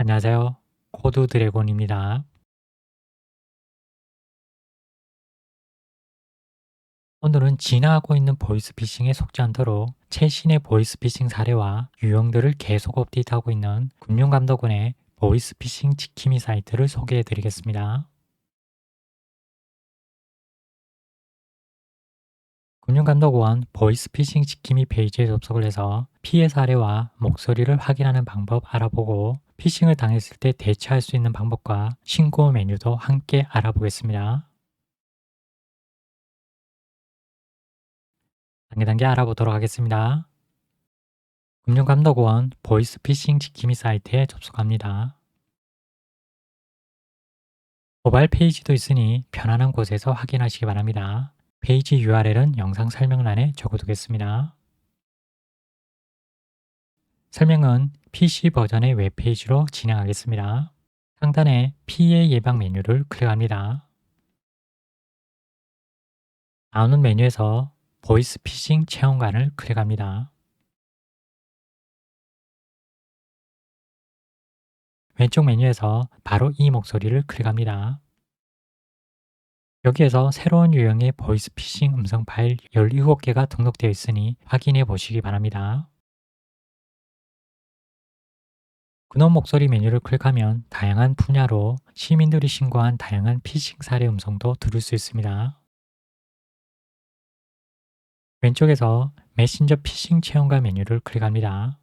안녕하세요. 코드 드래곤입니다. 오늘은 진화하고 있는 보이스피싱에 속지 않도록 최신의 보이스피싱 사례와 유형들을 계속 업데이트하고 있는 금융감독원의 보이스피싱 지킴이 사이트를 소개해 드리겠습니다. 금융감독원 보이스피싱 지킴이 페이지에 접속을 해서 피해 사례와 목소리를 확인하는 방법 알아보고 피싱을 당했을 때 대처할 수 있는 방법과 신고 메뉴도 함께 알아보겠습니다. 단계 단계 알아보도록 하겠습니다. 금융감독원 보이스피싱 지킴이 사이트에 접속합니다. 모바일 페이지도 있으니 편안한 곳에서 확인하시기 바랍니다. 페이지 URL은 영상 설명란에 적어두겠습니다. 설명은 PC 버전의 웹페이지로 진행하겠습니다. 상단에 피해 예방 메뉴를 클릭합니다. 나오는 메뉴에서 보이스 피싱 체험관을 클릭합니다. 왼쪽 메뉴에서 바로 이 목소리를 클릭합니다. 여기에서 새로운 유형의 보이스피싱 음성 파일 17개가 등록되어 있으니 확인해 보시기 바랍니다. 근원 목소리 메뉴를 클릭하면 다양한 분야로 시민들이 신고한 다양한 피싱 사례 음성도 들을 수 있습니다. 왼쪽에서 메신저 피싱 체험관 메뉴를 클릭합니다.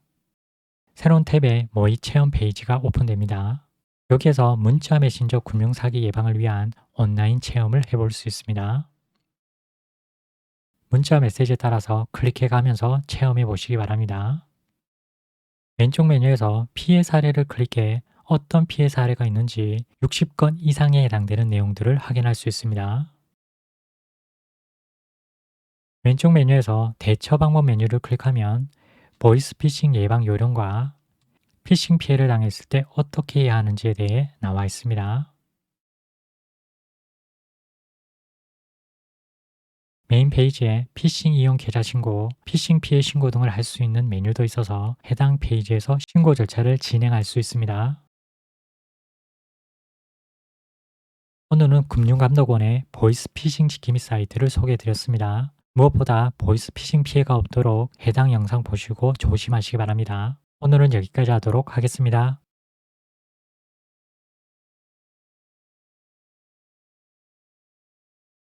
새로운 탭에 모의 체험 페이지가 오픈됩니다. 여기에서 문자 메신저 금융 사기 예방을 위한 온라인 체험을 해볼 수 있습니다. 문자 메시지에 따라서 클릭해 가면서 체험해 보시기 바랍니다. 왼쪽 메뉴에서 피해 사례를 클릭해 어떤 피해 사례가 있는지 60건 이상에 해당되는 내용들을 확인할 수 있습니다. 왼쪽 메뉴에서 대처 방법 메뉴를 클릭하면 보이스피싱 예방 요령과 피싱 피해를 당했을 때 어떻게 해야 하는지에 대해 나와 있습니다. 메인 페이지에 피싱 이용 계좌 신고, 피싱 피해 신고 등을 할 수 있는 메뉴도 있어서 해당 페이지에서 신고 절차를 진행할 수 있습니다. 오늘은 금융감독원의 보이스 피싱 지킴이 사이트를 소개해 드렸습니다. 무엇보다 보이스 피싱 피해가 없도록 해당 영상 보시고 조심하시기 바랍니다. 오늘은 여기까지 하도록 하겠습니다.